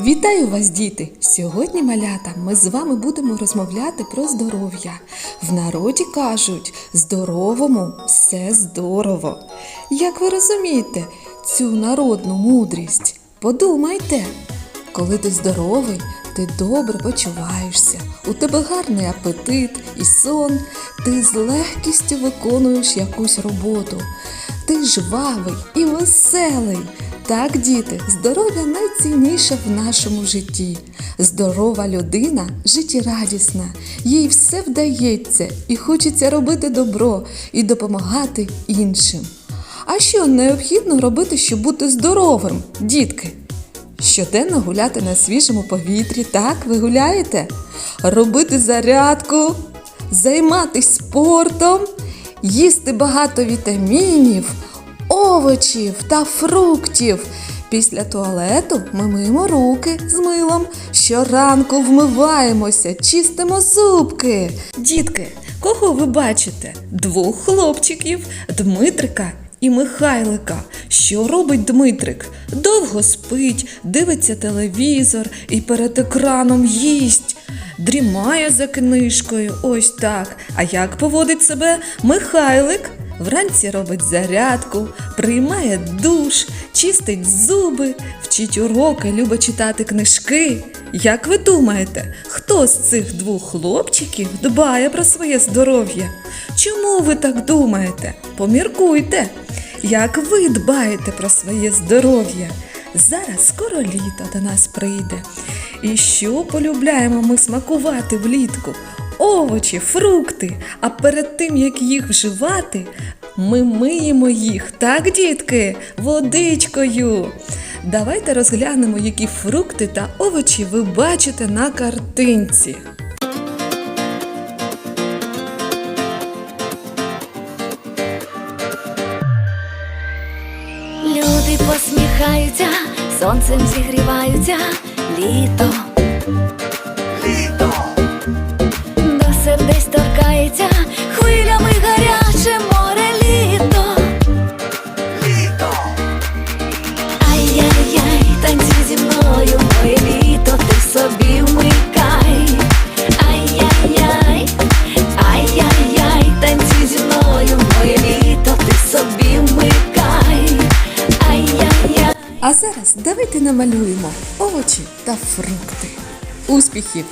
Вітаю вас, діти! Сьогодні, малята, ми з вами будемо розмовляти про здоров'я. В народі кажуть, здоровому все здорово. Як ви розумієте цю народну мудрість? Подумайте, коли ти здоровий, ти добре почуваєшся, у тебе гарний апетит і сон, ти з легкістю виконуєш якусь роботу. Ти жвавий і веселий. Так, діти, здоров'я найцінніше в нашому житті. Здорова людина життєрадісна, їй все вдається і хочеться робити добро і допомагати іншим. А що необхідно робити, щоб бути здоровим, дітки? Щоденно гуляти на свіжому повітрі, так, ви гуляєте? Робити зарядку, займатися спортом, їсти багато вітамінів, овочів та фруктів. Після туалету ми миємо руки з милом. Щоранку вмиваємося, чистимо зубки. Дітки, кого ви бачите? Двох хлопчиків Дмитрика і Михайлика. Що робить Дмитрик? Довго спить, дивиться телевізор і перед екраном їсть. Дрімає за книжкою, ось так. А як поводить себе Михайлик? Вранці робить зарядку, приймає душ, чистить зуби, вчить уроки, любить читати книжки. Як ви думаєте, хто з цих двох хлопчиків дбає про своє здоров'я? Чому ви так думаєте? Поміркуйте, як ви дбаєте про своє здоров'я? Зараз скоро літо до нас прийде. І що полюбляємо ми смакувати влітку? Овочі, фрукти. А перед тим як їх вживати, ми миємо їх, так, дітки, водичкою. Давайте розглянемо, які фрукти та овочі ви бачите на картинці. Люди посміхаються, сонцем зігріваються, літо. Літо, А зараз давайте намалюємо овочі та фрукти. Успіхів!